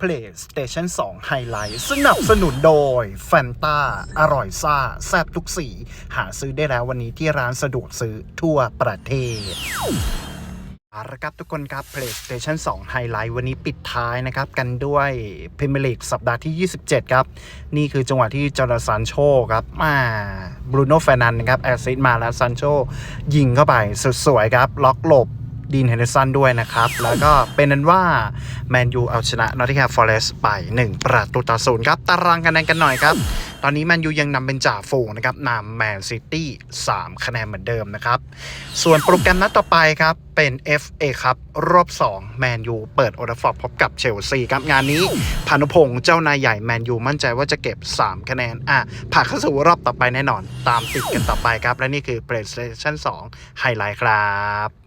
PlayStation 2 Highlight สนับสนุนโดย Fanta อร่อยซ่า แซ่บทุกสี หาซื้อได้แล้ววันนี้ที่ร้านสะดวกซื้อทั่วประเทศเอาละครับทุกคนครับ PlayStation 2 Highlight วันนี้ปิดท้ายนะครับ กันด้วย Premier League สัปดาห์ที่ 27 ครับ นี่คือจังหวะที่จอร์แดนโชครับมาบรูโน่แฟนันนะครับ แอสซิสมาแล้วซันโชยิงเข้าไปสวยๆครับ ล็อกหลบ ดีนเฮนเดอร์สันด้วยนะครับ แล้วก็เป็นนั้นว่า แมนยูเอาชนะนอตติงแฮมฟอเรสต์ไป 1 ประตูต่อศูนย์ครับ ตารางคะแนนกันหน่อยครับ ตอนนี้แมนยูยังนำเป็นจ่าฝูงนะครับนำแมนซิตี้3คะแนนเหมือนเดิมนะครับ ส่วนโปรแกรมนัดต่อไปครับ เป็น FA ครับรอบ 2 แมนยูเปิดโอลด์ฟอร์ดพบกับเชลซีครับงานนี้พานุพงศ์เจ้านายใหญ่แมนยูมั่นใจว่าจะเก็บ 3 คะแนนอะผ่านเข้าสู่รอบต่อไปแน่นอน ตามติดกันต่อไปครับ และนี่คือ PlayStation 2 ไฮไลท์ครับ